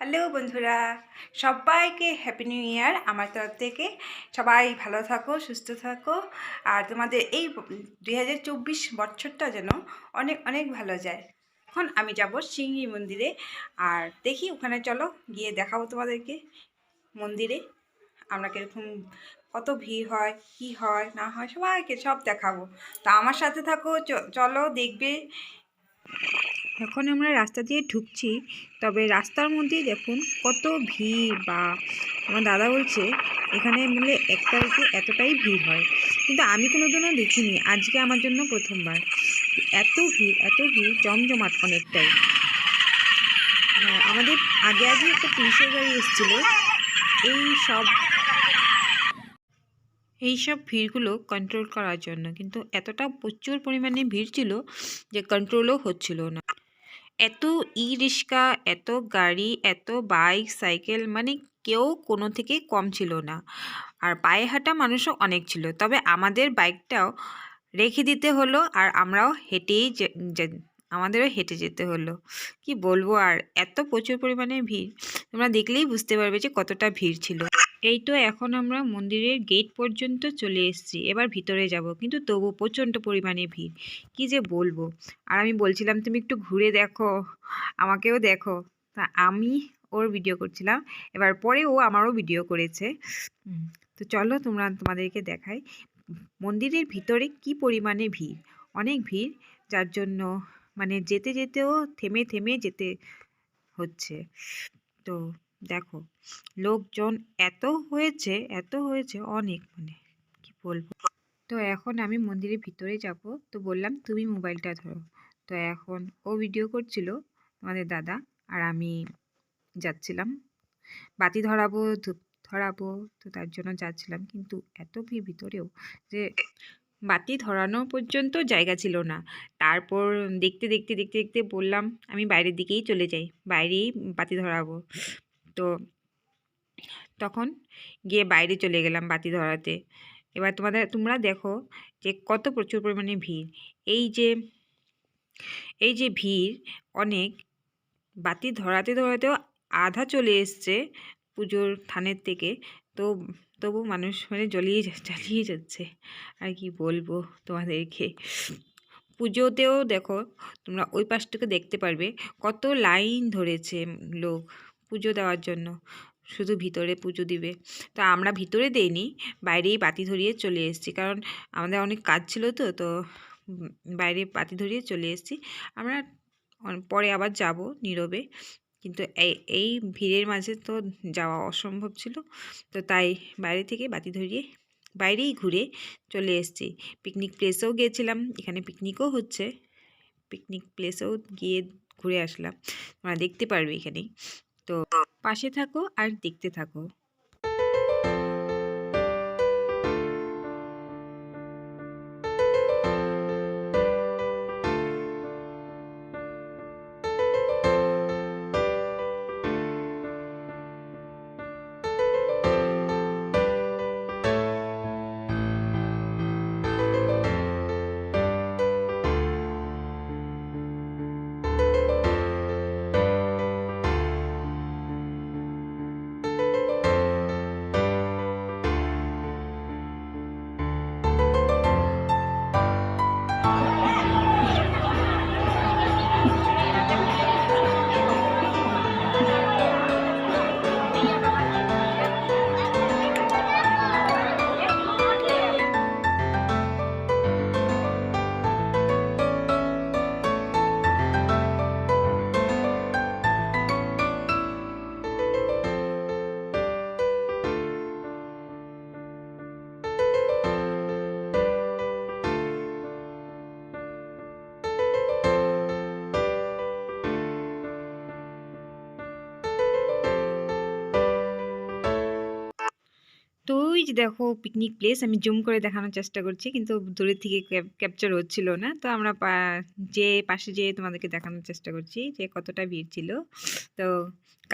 Hello বন্ধুরা, সবাইকে happy new year আমার তরফ থেকে। সবাই ভালো থাকো, সুস্থ থাকো। আর তোমাদের এই দুই হাজার চব্বিশ বছরটা যেন অনেক অনেক ভালো যায়। এখন আমি যাব সিঙ্গি মন্দিরে। আর দেখি ওখানে চলো, গিয়ে দেখাবো তোমাদেরকে মন্দিরে। আমরা কীরকম কত ভিড় হয়, কি হয়, না হয়, সবাইকে সব দেখাবো। তা আমার সাথে থাকো চলো দেখবে। এখন আমরা রাস্তা দিয়ে ঢুকছি তবে রাস্তার মধ্যেই দেখুন কত ভিড় বা আমার দাদা বলছে এখানে মিলে এক তারিখে এতটাই ভিড় হয়। কিন্তু আমি কোনো কোনোদিনও দেখিনি আজকে আমার জন্য প্রথমবার। এত ভিড় এত ভিড় জমজমাট অনেকটাই। হ্যাঁ, আমাদের আগে আগে একটা পুলিশের গাড়ি এসেছিল। এই সব এই সব ভিড়গুলো কন্ট্রোল করার জন্য। কিন্তু এতটা প্রচুর পরিমাণে ভিড় ছিল যে কন্ট্রোলও হচ্ছিল না। এত ই রিক্সা এত গাড়ি, এত বাইক, সাইকেল মানে কেউ কোনো থেকে কম ছিল না। আর পায়ে হাঁটা মানুষও অনেক ছিল। তবে আমাদের বাইকটাও রেখে দিতে হলো আর আমরাও হেঁটেই আমাদেরও হেঁটে যেতে হলো। কি বলব আর এত প্রচুর পরিমাণে ভিড়। তোমরা দেখলেই বুঝতে পারবে যে কতটা ভিড় ছিল। এই তো এখন আমরা মন্দিরের গেট পর্যন্ত চলে এসেছি, এবার ভিতরে যাব। কিন্তু তবু প্রচণ্ড পরিমাণে ভিড়। কি যে বলব? আর আমি বলছিলাম, তুমি একটু ঘুরে দেখো, আমাকেও দেখো। তা আমি ওর ভিডিও করছিলাম, এবার পরে ও আমারও ভিডিও করেছে। তো চলো তোমরা তোমাদেরকে দেখাই, মন্দিরের ভিতরে কি পরিমাণে ভিড়? অনেক ভিড়, যার জন্য মানে যেতে যেতেও থেমে থেমে যেতে হচ্ছে। তো দেখো, লোকজন এত হয়েছে এত হয়েছে, অনেক মানে কি বলব? তো এখন আমি মন্দিরের ভিতরে যাব। তো বললাম, তুমি মোবাইলটা ধরো। তো এখন ও ভিডিও করছিল আমাদের দাদা, আর আমি যাচ্ছিলাম। বাতি ধরাবো, ধূপ ধরাবো, তো তার জন্য যাচ্ছিলাম। কিন্তু এত ভিড় ভিতরেও যে বাতি ধরানো পর্যন্ত জায়গা ছিল না। তারপর দেখতে দেখতে দেখতে দেখতে বললাম, আমি বাইরের দিকেই চলে যাই। বাইরেই বাতি ধরাবো। তো তখন গিয়ে বাইরে চলে গেলাম বাতি ধরাতে। এবার তোমাদের, তোমরা দেখো যে কত প্রচুর পরিমাণে ভিড়। এই যে এই যে ভিড় অনেক, বাতি ধরাতে ধরাতেও আধা চলে এসছে পুজোর থানের থেকে। তো তবু মানুষ মানে জ্বলিয়ে চালিয়ে যাচ্ছে। আর কি বলব তোমাদেরকে? পুজোতেও দেখো, তোমরা ওই পাশটাকে দেখতে পারবে কত লাইন ধরেছে লোক। পুজো দেওয়ার জন্য। শুধু ভিতরে পুজো দিবে। তো আমরা ভিতরে দেইনি, বাইরেই বাতি ধরিয়ে চলে এসেছি। কারণ আমাদের অনেক কাজ ছিল তো তো বাইরে বাতি ধরিয়ে চলে এসেছি। আমরা পরে আবার যাব নীরবে। কিন্তু এই এই ভিড়ের মাঝে তো যাওয়া অসম্ভব ছিল। তো তাই বাইরে থেকে বাতি ধরিয়ে বাইরেই ঘুরে চলে এসেছি। পিকনিক প্লেসেও গিয়েছিলাম, এখানে পিকনিকও হচ্ছে। পিকনিক প্লেসেও গিয়ে ঘুরে আসলাম। তোমরা দেখতে পারবে এখানেই। তো পাশে থাকো আর দেখতে থাকো। যে দেখো পিকনিক প্লেস আমি জুম করে দেখানোর চেষ্টা করছি, কিন্তু দূরের থেকে ক্যাপচার হচ্ছিল না। তো আমরা যে পাশে যেয়ে তোমাদেরকে দেখানোর চেষ্টা করছি যে কতটা ভিড় ছিল। তো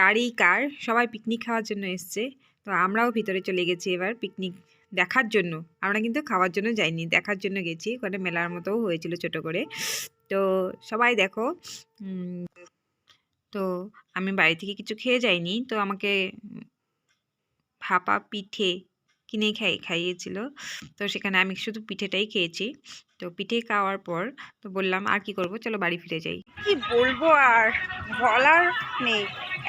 কারই কার? সবাই পিকনিক খাওয়ার জন্য এসছে। তো আমরাও ভিতরে চলে গেছি এবার পিকনিক দেখার জন্য। আমরা কিন্তু খাওয়ার জন্য যাইনি, দেখার জন্য গেছি। ওখানে মেলার মতোও হয়েছিল ছোট করে। তো সবাই দেখো তো আমি বাড়ি থেকে কিছু খেয়ে যাইনি। তো আমাকে ভাপা পিঠে কিনে খাই খাইয়েছিল। তো সেখানে আমি শুধু পিঠেটাই খেয়েছি। তো পিঠে খাওয়ার পর তো বললাম আর কি করব? চলো বাড়ি ফিরে যাই। কি বলব আর? বলার নেই।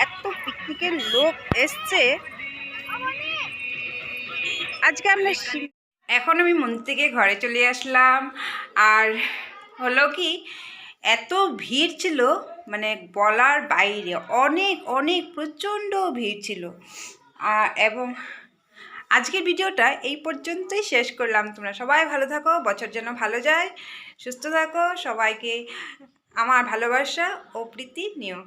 এত পিকনিকের লোক এসছে। আজকে আমরা এখন আমি মন্দির থেকে ঘরে চলে আসলাম। আর হলো কি এত ভিড় ছিল মানে বলার বাইরে অনেক অনেক প্রচণ্ড ভিড় ছিল। আর এবং আজকের ভিডিওটা এই পর্যন্তই শেষ করলাম। তোমরা সবাই ভালো থাকো, বছর যেন ভালো যায়, সুস্থ থাকো, সবাইকে আমার ভালোবাসা ও প্রীতি নিও।